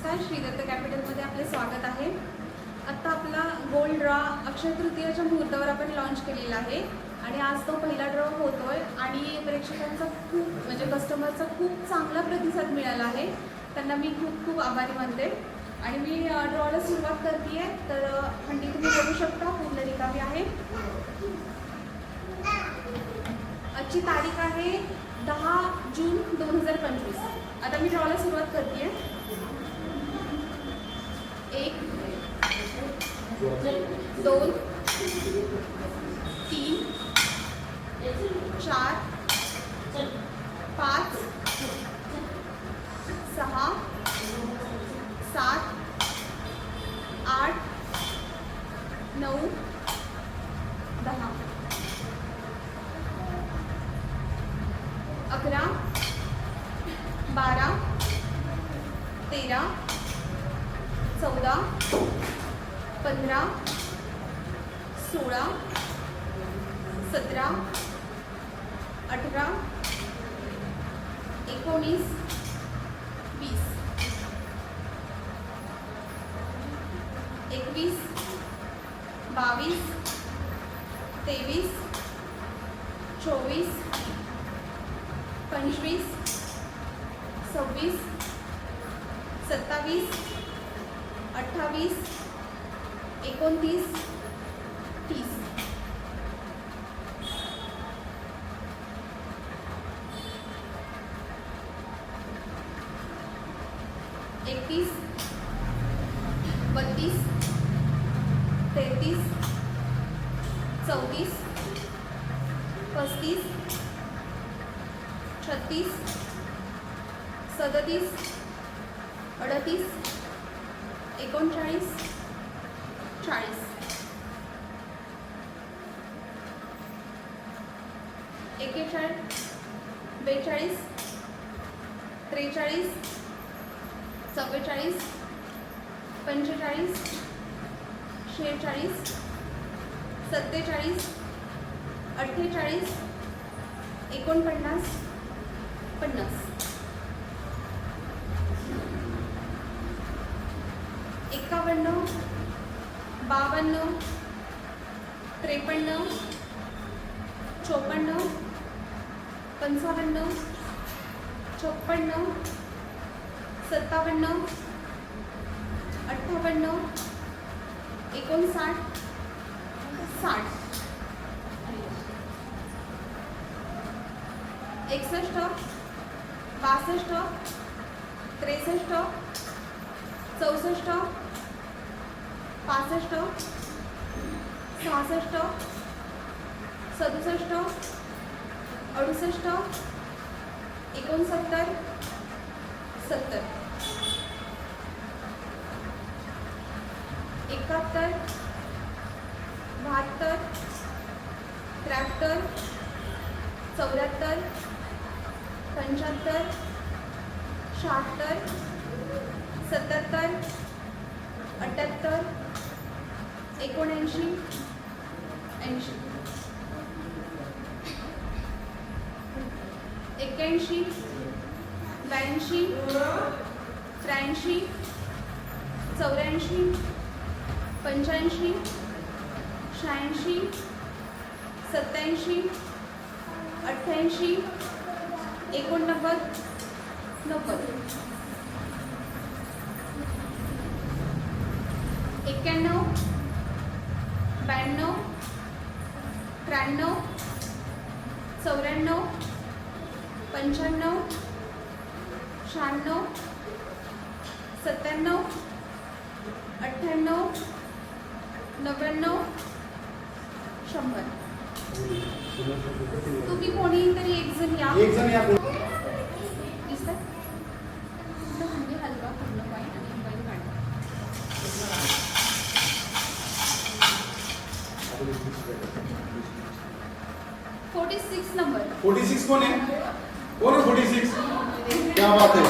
नमस्कार श्रीदत्त कॅपिटलमध्ये आपले स्वागत आहे. आत्ता आपला गोल्ड ड्रॉ अक्षय तृतीयाच्या मुहूर्तावर आपण लॉन्च केलेला आहे. आणि आज तो पहिला ड्रॉ होतोय आणि प्रेक्षकांचा खूप म्हणजे कस्टमरचा खूप चांगला प्रतिसाद मिळाला आहे. त्यांना मी खूप खूप आभारी मानते. आणि मी ड्रॉला सुरुवात करते आहे तर हंडी तुम्ही बघू शकता पूर्ण रिकामी आहे. आजची तारीख आहे दहा जून दोन हजार पंचवीस. आता मी ड्रॉला सुरुवात करते आहे दोन तीन चार पाच सहा सात आठ नऊ दहा अकरा बारा तेरा चौदा पंधरा सोळा सतरा अठरा एकोणीस वीस. एकवीस बावीस तेवीस चोवीस पंचवीस सव्वीस सत्तावीस अठ्ठावीस एकोणतीस तीस. एकतीस बत्तीस तेहतीस चौतीस पस्तीस छत्तीस सदतीस अडतीस एकोणचाळीस चाळीस एकेचाळीस बेचाळीस त्रेचाळीस चव्वेचाळीस पंचेचाळीस शेहेचाळीस सत्तेचाळीस अठ्ठेचाळीस एकोणपन्नास पन्नास. एकावन्न बावन्न त्रेपन्न चोपन्न पंचावन्न छप्पन्न सत्तावन्न अठ्ठावन्न एकोणसाठ साठ. एकसष्ट बासष्ट त्रेसष्ट चौसष्ट पासष्ट सहासष्ट सदुसष्ट अडुसष्ट एकोणसत्तर सत्तर. एकाहत्तर बहात्तर त्र्याहत्तर चौऱ्याहत्तर पंच्याहत्तर शहात्तर सत्याहत्तर अठ्ठ्याहत्तर एकोणऐंशी ऐंशी. एक्क्याऐंशी ब्याऐंशी त्र्याऐंशी चौऱ्याऐंशी पंच्याऐंशी शहाऐंशी सत्याऐंशी अठ्ठ्याऐंशी एकोणनव्वद नव्वद. एक्क्याण्णव ब्याण्णव त्र्याण्णव चौऱ्याण्णव पंच्याण्णव शहाण्णव सत्त्याण्णव अठ्ठ्याण्णव नव्याण्णव शंभर. तुम्ही कोणी तरी एक जण या. 46 नंबर 46 कौन है कौन है 46 क्या बात है